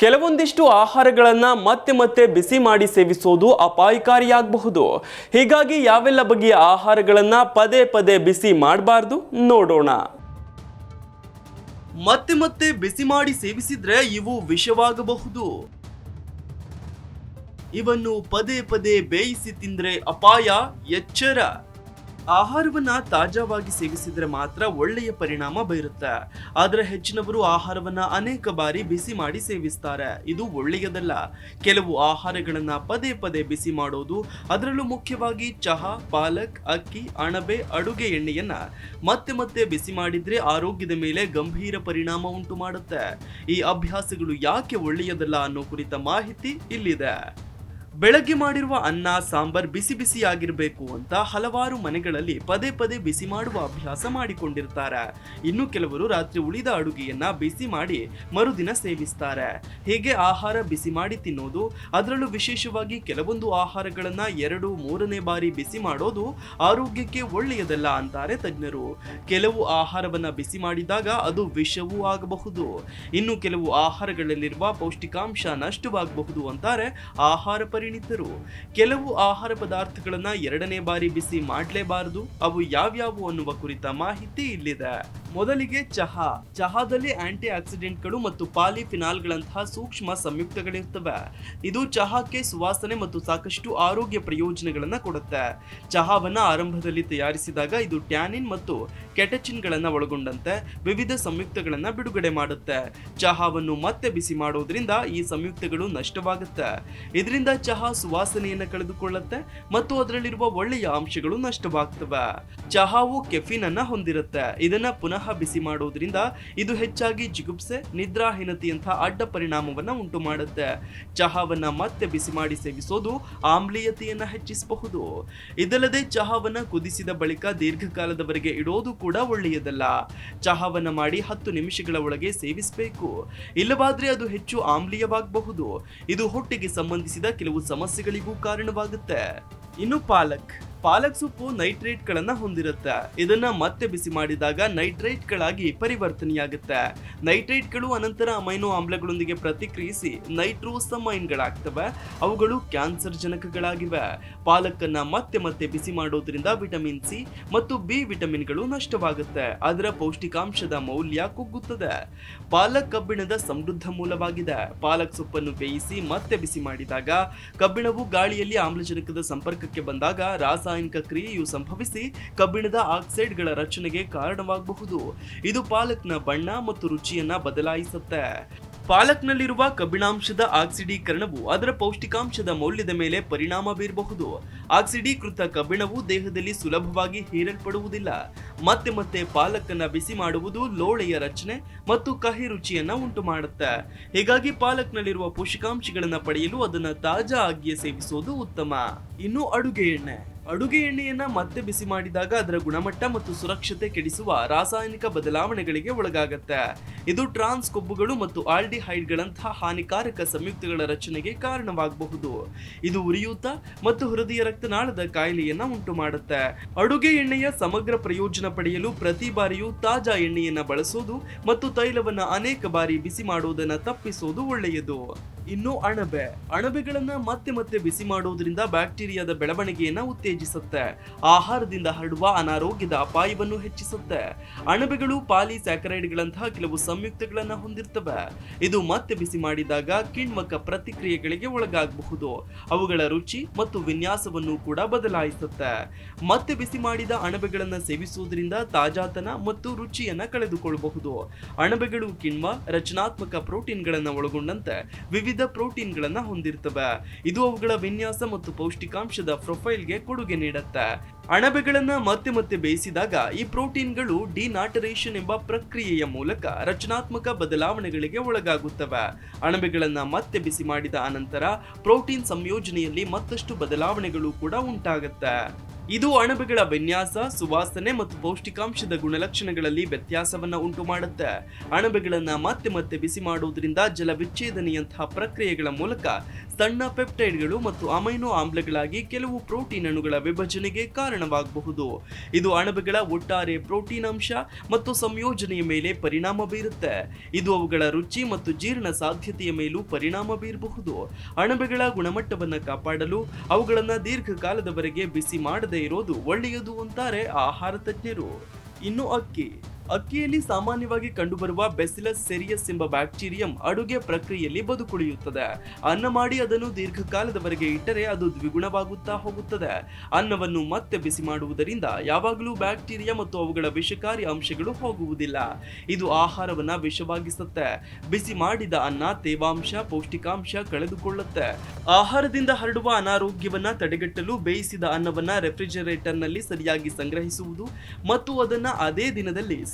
ಕೆಲವೊಂದಿಷ್ಟು ಆಹಾರಗಳನ್ನು ಮತ್ತೆ ಮತ್ತೆ ಬಿಸಿ ಮಾಡಿ ಸೇವಿಸೋದು ಅಪಾಯಕಾರಿಯಾಗಬಹುದು. ಹೀಗಾಗಿ ಯಾವೆಲ್ಲ ಬಗೆಯ ಆಹಾರಗಳನ್ನು ಪದೇ ಪದೇ ಬಿಸಿ ಮಾಡಬಾರ್ದು ನೋಡೋಣ. ಮತ್ತೆ ಮತ್ತೆ ಬಿಸಿ ಮಾಡಿ ಸೇವಿಸಿದ್ರೆ ಇವು ವಿಷವಾಗಬಹುದು. ಇವನ್ನು ಪದೇ ಪದೇ ಬೇಯಿಸಿ ತಿಂದ್ರೆ ಅಪಾಯ, ಎಚ್ಚರ. ಆಹಾರವನ್ನ ತಾಜಾವಾಗಿ ಸೇವಿಸಿದ್ರೆ ಮಾತ್ರ ಒಳ್ಳೆಯ ಪರಿಣಾಮ ಬೀರುತ್ತೆ. ಆದರೆ ಹೆಚ್ಚಿನವರು ಆಹಾರವನ್ನ ಅನೇಕ ಬಾರಿ ಬಿಸಿ ಮಾಡಿ ಸೇವಿಸ್ತಾರೆ. ಇದು ಒಳ್ಳೆಯದಲ್ಲ. ಕೆಲವು ಆಹಾರಗಳನ್ನ ಪದೇ ಪದೇ ಬಿಸಿ ಮಾಡೋದು, ಅದರಲ್ಲೂ ಮುಖ್ಯವಾಗಿ ಚಹಾ, ಪಾಲಕ್, ಅಕ್ಕಿ, ಅಣಬೆ, ಅಡುಗೆ ಎಣ್ಣೆಯನ್ನ ಮತ್ತೆ ಮತ್ತೆ ಬಿಸಿ ಮಾಡಿದ್ರೆ ಆರೋಗ್ಯದ ಮೇಲೆ ಗಂಭೀರ ಪರಿಣಾಮ ಉಂಟು ಮಾಡುತ್ತೆ. ಈ ಅಭ್ಯಾಸಗಳು ಯಾಕೆ ಒಳ್ಳೆಯದಲ್ಲ ಅನ್ನೋ ಕುರಿತ ಮಾಹಿತಿ ಇಲ್ಲಿದೆ. ಬೆಳಗ್ಗೆ ಮಾಡಿರುವ ಅನ್ನ, ಸಾಂಬಾರ್ ಬಿಸಿ ಬಿಸಿಯಾಗಿರ್ಬೇಕು ಅಂತ ಹಲವಾರು ಮನೆಗಳಲ್ಲಿ ಪದೇ ಪದೇ ಬಿಸಿ ಮಾಡುವ ಅಭ್ಯಾಸ ಮಾಡಿಕೊಂಡಿರ್ತಾರೆ. ಇನ್ನು ಕೆಲವರು ರಾತ್ರಿ ಉಳಿದ ಅಡುಗೆಯನ್ನ ಬಿಸಿ ಮಾಡಿ ಮರುದಿನ ಸೇವಿಸ್ತಾರೆ. ಹೀಗೆ ಆಹಾರ ಬಿಸಿ ಮಾಡಿ ತಿನ್ನೋದು? ಅದರಲ್ಲೂ ವಿಶೇಷವಾಗಿ ಕೆಲವೊಂದು ಆಹಾರಗಳನ್ನ ಎರಡು, ಮೂರನೇ ಬಾರಿ ಬಿಸಿ ಮಾಡೋದು ಆರೋಗ್ಯಕ್ಕೆ ಒಳ್ಳೆಯದಲ್ಲ ಅಂತಾರೆ ತಜ್ಞರು. ಕೆಲವು ಆಹಾರವನ್ನ ಬಿಸಿ ಮಾಡಿದಾಗ ಅದು ವಿಷವೂ ಆಗಬಹುದು. ಇನ್ನು ಕೆಲವು ಆಹಾರಗಳಲ್ಲಿರುವ ಪೌಷ್ಟಿಕಾಂಶ ನಷ್ಟವಾಗಬಹುದು ಅಂತಾರೆ ಆಹಾರ ಪರಿಣಿತರು. ಕೆಲವು ಆಹಾರ ಪದಾರ್ಥಗಳನ್ನ ಎರಡನೇ ಬಾರಿ ಬಿಸಿ ಮಾಡಲೇಬಾರದು. ಅವು ಯಾವ್ಯಾವು ಅನ್ನುವ ಕುರಿತ ಮಾಹಿತಿ ಇಲ್ಲಿದೆ. ಮೊದಲಿಗೆ ಚಹಾ. ಚಹಾದಲ್ಲಿ ಆಂಟಿ ಆಕ್ಸಿಡೆಂಟ್ಗಳು ಮತ್ತು ಪಾಲಿಫಿನಾಲ್ಗಳಂತಹ ಸೂಕ್ಷ್ಮ ಸಂಯುಕ್ತಗಳಿರ್ತವೆ. ಇದು ಚಹಾಕ್ಕೆ ಸುವಾಸನೆ ಮತ್ತು ಸಾಕಷ್ಟು ಆರೋಗ್ಯ ಪ್ರಯೋಜನಗಳನ್ನ ಕೊಡುತ್ತೆ. ಚಹಾವನ್ನ ಆರಂಭದಲ್ಲಿ ತಯಾರಿಸಿದಾಗ ಇದು ಟ್ಯಾನಿನ್ ಮತ್ತು ಕೆಟಚಿನ್ಗಳನ್ನ ಒಳಗೊಂಡಂತೆ ವಿವಿಧ ಸಂಯುಕ್ತಗಳನ್ನ ಬಿಡುಗಡೆ ಮಾಡುತ್ತೆ. ಚಹಾವನ್ನು ಮತ್ತೆ ಬಿಸಿ ಮಾಡೋದ್ರಿಂದ ಈ ಸಂಯುಕ್ತಗಳು ನಷ್ಟವಾಗುತ್ತೆ. ಇದರಿಂದ ಚಹಾ ಸುವಾಸನೆಯನ್ನ ಕಳೆದುಕೊಳ್ಳುತ್ತೆ ಮತ್ತು ಅದರಲ್ಲಿರುವ ಒಳ್ಳೆಯ ಅಂಶಗಳು ನಷ್ಟವಾಗ್ತವೆ. ಚಹಾವು ಕೆಫಿನ್ ಅನ್ನ ಹೊಂದಿರುತ್ತೆ. ಇದನ್ನ ಪುನಃ ಬಿಸಿ ಮಾಡೋದ್ರಿಂದ ಇದು ಹೆಚ್ಚಾಗಿ ಜಿಗುಪ್ಸೆ ನಿದ್ರಾಹೀನತೆಯಂತಹ ಅಡ್ಡ ಪರಿಣಾಮವನ್ನ ಉಂಟು ಮಾಡುತ್ತೆ ಚಹಾವನ್ನ ಮತ್ತೆ ಬಿಸಿ ಮಾಡಿ ಸೇವಿಸೋದು ಆಮ್ಲೀಯತೆಯನ್ನ ಹೆಚ್ಚಿಸಬಹುದು. ಇದಲ್ಲದೆ ಚಹಾವನ್ನ ಕುದಿಸಿದ ಬಳಿಕ ದೀರ್ಘಕಾಲದವರೆಗೆ ಇಡೋದು ಕೂಡ ಒಳ್ಳೆಯದಲ್ಲ. ಚಹಾವನ್ನ ಮಾಡಿ ಹತ್ತು ನಿಮಿಷಗಳ ಒಳಗೆ ಸೇವಿಸಬೇಕು. ಇಲ್ಲವಾದ್ರೆ ಅದು ಹೆಚ್ಚು ಆಮ್ಲೀಯವಾಗಬಹುದು. ಇದು ಹೊಟ್ಟೆಗೆ ಸಂಬಂಧಿಸಿದ ಕೆಲವು ಸಮಸ್ಯೆಗಳಿಗೂ ಕಾರಣವಾಗುತ್ತೆ. ಇನ್ನು ಪಾಲಕ್. ಪಾಲಕ್ ಸೊಪ್ಪು ನೈಟ್ರೇಟ್ ಗಳನ್ನ ಹೊಂದಿರುತ್ತೆ. ಇದನ್ನ ಮತ್ತೆ ಬಿಸಿ ಮಾಡಿದಾಗ ನೈಟ್ರೇಟ್ ಗಳಾಗಿ ಪರಿವರ್ತನೆಯಾಗುತ್ತೆ. ನೈಟ್ರೇಟ್ಗಳು ಅನಂತರ ಅಮೈನೋ ಆಮ್ಲಗಳೊಂದಿಗೆ ಪ್ರತಿಕ್ರಿಯಿಸಿ ನೈಟ್ರೋಸಮೈನ್ ಗಳಾಗ್ತವೆ ಅವುಗಳು ಕ್ಯಾನ್ಸರ್ ಜನಕಗಳಾಗಿವೆ ಪಾಲಕ್ಕನ್ನ ಮತ್ತೆ ಮತ್ತೆ ಬಿಸಿ ಮಾಡೋದ್ರಿಂದ ವಿಟಮಿನ್ ಸಿ ಮತ್ತು ಬಿ ವಿಟಮಿನ್ಗಳು ನಷ್ಟವಾಗುತ್ತೆ. ಅದರ ಪೌಷ್ಟಿಕಾಂಶದ ಮೌಲ್ಯ ಕುಗ್ಗುತ್ತದೆ. ಪಾಲಕ್ ಕಬ್ಬಿಣದ ಸಮೃದ್ಧ ಮೂಲವಾಗಿದೆ. ಪಾಲಕ್ ಸೊಪ್ಪನ್ನು ಬೇಯಿಸಿ ಮತ್ತೆ ಬಿಸಿ ಮಾಡಿದಾಗ ಕಬ್ಬಿಣವು ಗಾಳಿಯಲ್ಲಿ ಆಮ್ಲಜನಕದ ಸಂಪರ್ಕಕ್ಕೆ ಬಂದಾಗ ರಾಸಾಯನಿಕ ಕ್ರಿಯೆಯು ಸಂಭವಿಸಿ ಕಬ್ಬಿಣದ ಆಕ್ಸೈಡ್ಗಳ ರಚನೆಗೆ ಕಾರಣವಾಗಬಹುದು. ಇದು ಪಾಲಕ್ನ ಬಣ್ಣ ಮತ್ತು ರುಚಿಯನ್ನ ಬದಲಾಯಿಸುತ್ತೆ. ಪಾಲಕ್ನಲ್ಲಿರುವ ಕಬ್ಬಿಣಾಂಶದ ಆಕ್ಸಿಡೀಕರಣವು ಅದರ ಪೌಷ್ಟಿಕಾಂಶದ ಮೌಲ್ಯದ ಮೇಲೆ ಪರಿಣಾಮ ಬೀರಬಹುದು. ಆಕ್ಸಿಡೀಕೃತ ಕಬ್ಬಿಣವು ದೇಹದಲ್ಲಿ ಸುಲಭವಾಗಿ ಹೀರಲ್ಪಡುವುದಿಲ್ಲ. ಮತ್ತೆ ಮತ್ತೆ ಪಾಲಕನ್ನ ಬಿಸಿ ಮಾಡುವುದು ಲೋಳೆಯ ರಚನೆ ಮತ್ತು ಕಹಿ ರುಚಿಯನ್ನ ಉಂಟು ಮಾಡುತ್ತೆ ಹೀಗಾಗಿ ಪಾಲಕ್ನಲ್ಲಿರುವ ಪೋಷಕಾಂಶಗಳನ್ನ ಪಡೆಯಲು ಅದನ್ನ ತಾಜಾ ಆಗಿಯೇ ಸೇವಿಸುವುದು ಉತ್ತಮ. ಇನ್ನು ಅಡುಗೆ ಎಣ್ಣೆ. ಅಡುಗೆ ಎಣ್ಣೆಯನ್ನ ಮತ್ತೆ ಬಿಸಿ ಮಾಡಿದಾಗ ಅದರ ಗುಣಮಟ್ಟ ಮತ್ತು ಸುರಕ್ಷತೆ ಕೆಡಿಸುವ ರಾಸಾಯನಿಕ ಬದಲಾವಣೆಗಳಿಗೆ ಒಳಗಾಗತ್ತೆ. ಇದು ಟ್ರಾನ್ಸ್ ಕೊಬ್ಬುಗಳು ಮತ್ತು ಆಲ್ಡಿಹೈಡ್ಗಳಂತಹ ಹಾನಿಕಾರಕ ಸಂಯುಕ್ತಗಳ ರಚನೆಗೆ ಕಾರಣವಾಗಬಹುದು. ಇದು ಉರಿಯೂತ ಮತ್ತು ಹೃದಯ ರಕ್ತನಾಳದ ಕಾಯಿಲೆಯನ್ನ ಉಂಟು ಮಾಡುತ್ತೆ ಅಡುಗೆ ಎಣ್ಣೆಯ ಸಮಗ್ರ ಪ್ರಯೋಜನ ಪಡೆಯಲು ಪ್ರತಿ ಬಾರಿಯೂ ತಾಜಾ ಎಣ್ಣೆಯನ್ನ ಬಳಸೋದು ಮತ್ತು ತೈಲವನ್ನ ಅನೇಕ ಬಾರಿ ಬಿಸಿ ಮಾಡುವುದನ್ನು ತಪ್ಪಿಸೋದು ಒಳ್ಳೆಯದು. ಇನ್ನು ಅಣಬೆ. ಅಣಬೆಗಳನ್ನ ಮತ್ತೆ ಮತ್ತೆ ಬಿಸಿ ಮಾಡುವುದರಿಂದ ಬ್ಯಾಕ್ಟೀರಿಯಾದ ಬೆಳವಣಿಗೆಯನ್ನ ಉತ್ತೇಜಿಸುತ್ತೆ. ಆಹಾರದಿಂದ ಹರಡುವ ಅನಾರೋಗ್ಯದ ಅಪಾಯವನ್ನು ಹೆಚ್ಚಿಸುತ್ತೆ. ಅಣಬೆಗಳು ಪಾಲಿಸ್ಯಾಕರೈಡ್ಗಳಂತಹ ಕೆಲವು ಸಂಯುಕ್ತಗಳನ್ನ ಹೊಂದಿರ್ತವೆ. ಇದು ಮತ್ತೆ ಬಿಸಿ ಮಾಡಿದಾಗ ಕಿಣ್ವಕ ಪ್ರತಿಕ್ರಿಯೆಗಳಿಗೆ ಒಳಗಾಗಬಹುದು. ಅವುಗಳ ರುಚಿ ಮತ್ತು ವಿನ್ಯಾಸವನ್ನು ಕೂಡ ಬದಲಾಯಿಸುತ್ತೆ. ಮತ್ತೆ ಬಿಸಿ ಮಾಡಿದ ಅಣಬೆಗಳನ್ನ ಸೇವಿಸುವುದರಿಂದ ತಾಜಾತನ ಮತ್ತು ರುಚಿಯನ್ನ ಕಳೆದುಕೊಳ್ಳಬಹುದು ಅಣಬೆಗಳು ಕಿಣ್ವ, ರಚನಾತ್ಮಕ ಪ್ರೋಟೀನ್ಗಳನ್ನ ಒಳಗೊಂಡಂತೆ ವಿವಿಧ ಪ್ರೋಟೀನ್ಗಳನ್ನ ಹೊಂದಿರ್ತವೆ. ಇದು ಅವುಗಳ ವಿನ್ಯಾಸ ಮತ್ತು ಪೌಷ್ಟಿಕಾಂಶದ ಪ್ರೊಫೈಲ್ಗೆ ಕೊಡುಗೆ ನೀಡುತ್ತೆ. ಅಣಬೆಗಳನ್ನ ಮತ್ತೆ ಮತ್ತೆ ಬೇಯಿಸಿದಾಗ ಈ ಪ್ರೋಟೀನ್ಗಳು ಡಿನಾಟರೇಷನ್ ಎಂಬ ಪ್ರಕ್ರಿಯೆಯ ಮೂಲಕ ರಚನಾತ್ಮಕ ಬದಲಾವಣೆಗಳಿಗೆ ಒಳಗಾಗುತ್ತವೆ. ಅಣಬೆಗಳನ್ನ ಮತ್ತೆ ಬಿಸಿ ಮಾಡಿದ ಅನಂತರ ಪ್ರೋಟೀನ್ ಸಂಯೋಜನೆಯಲ್ಲಿ ಮತ್ತಷ್ಟು ಬದಲಾವಣೆಗಳು ಕೂಡ ಉಂಟಾಗುತ್ತೆ. ಇದು ಅಣಬೆಗಳ ವಿನ್ಯಾಸ, ಸುವಾಸನೆ ಮತ್ತು ಪೌಷ್ಟಿಕಾಂಶದ ಗುಣಲಕ್ಷಣಗಳಲ್ಲಿ ವ್ಯತ್ಯಾಸವನ್ನು ಉಂಟು ಮಾಡುತ್ತೆ ಅಣಬೆಗಳನ್ನು ಮತ್ತೆ ಮತ್ತೆ ಬಿಸಿ ಮಾಡುವುದರಿಂದ ಜಲ ವಿಚ್ಛೇದನೆಯಂತಹ ಪ್ರಕ್ರಿಯೆಗಳ ಮೂಲಕ ಸಣ್ಣ ಪೆಪ್ಟೈಡ್ಗಳು ಮತ್ತು ಅಮೈನೋ ಆಮ್ಲಗಳಾಗಿ ಕೆಲವು ಪ್ರೋಟೀನ್ ಅಣುಗಳ ವಿಭಜನೆಗೆ ಕಾರಣವಾಗಬಹುದು. ಇದು ಅಣಬೆಗಳ ಒಟ್ಟಾರೆ ಪ್ರೋಟೀನ್ ಅಂಶ ಮತ್ತು ಸಂಯೋಜನೆಯ ಮೇಲೆ ಪರಿಣಾಮ ಬೀರುತ್ತೆ. ಇದು ಅವುಗಳ ರುಚಿ ಮತ್ತು ಜೀರ್ಣ ಸಾಧ್ಯತೆಯ ಮೇಲೂ ಪರಿಣಾಮ ಬೀರಬಹುದು. ಅಣಬೆಗಳ ಗುಣಮಟ್ಟವನ್ನು ಕಾಪಾಡಲು ಅವುಗಳನ್ನು ದೀರ್ಘಕಾಲದವರೆಗೆ ಬಿಸಿ ಮಾಡದೇ ಇರೋದು ಒಳ್ಳೆಯದು ಅಂತಾರೆ ಆಹಾರ ತಜ್ಞರು. ಇನ್ನು ಅಕ್ಕಿ. ಅಕ್ಕಿಯಲ್ಲಿ ಸಾಮಾನ್ಯವಾಗಿ ಕಂಡುಬರುವ ಬೆಸಿಲಸ್ ಸೆರಿಯಸ್ ಎಂಬ ಬ್ಯಾಕ್ಟೀರಿಯಂ ಅಡುಗೆ ಪ್ರಕ್ರಿಯೆಯಲ್ಲಿ ಬದುಕುಳಿಯುತ್ತದೆ. ಅನ್ನ ಮಾಡಿ ಅದನ್ನು ದೀರ್ಘಕಾಲದವರೆಗೆ ಇಟ್ಟರೆ ಅದು ದ್ವಿಗುಣವಾಗುತ್ತಾ ಹೋಗುತ್ತದೆ. ಅನ್ನವನ್ನು ಮತ್ತೆ ಬಿಸಿ ಮಾಡುವುದರಿಂದ ಯಾವಾಗಲೂ ಬ್ಯಾಕ್ಟೀರಿಯಾ ಮತ್ತು ಅವುಗಳ ವಿಷಕಾರಿ ಅಂಶಗಳು ಹೋಗುವುದಿಲ್ಲ. ಇದು ಆಹಾರವನ್ನ ವಿಷವಾಗಿಸುತ್ತೆ. ಬಿಸಿ ಮಾಡಿದ ಅನ್ನ ತೇವಾಂಶ, ಪೌಷ್ಟಿಕಾಂಶ ಕಳೆದುಕೊಳ್ಳುತ್ತೆ. ಆಹಾರದಿಂದ ಹರಡುವ ಅನಾರೋಗ್ಯವನ್ನ ತಡೆಗಟ್ಟಲು ಬೇಯಿಸಿದ ಅನ್ನವನ್ನ ರೆಫ್ರಿಜರೇಟರ್ನಲ್ಲಿ ಸರಿಯಾಗಿ ಸಂಗ್ರಹಿಸುವುದು ಮತ್ತು ಅದನ್ನ ಅದೇ ದಿನದಲ್ಲಿ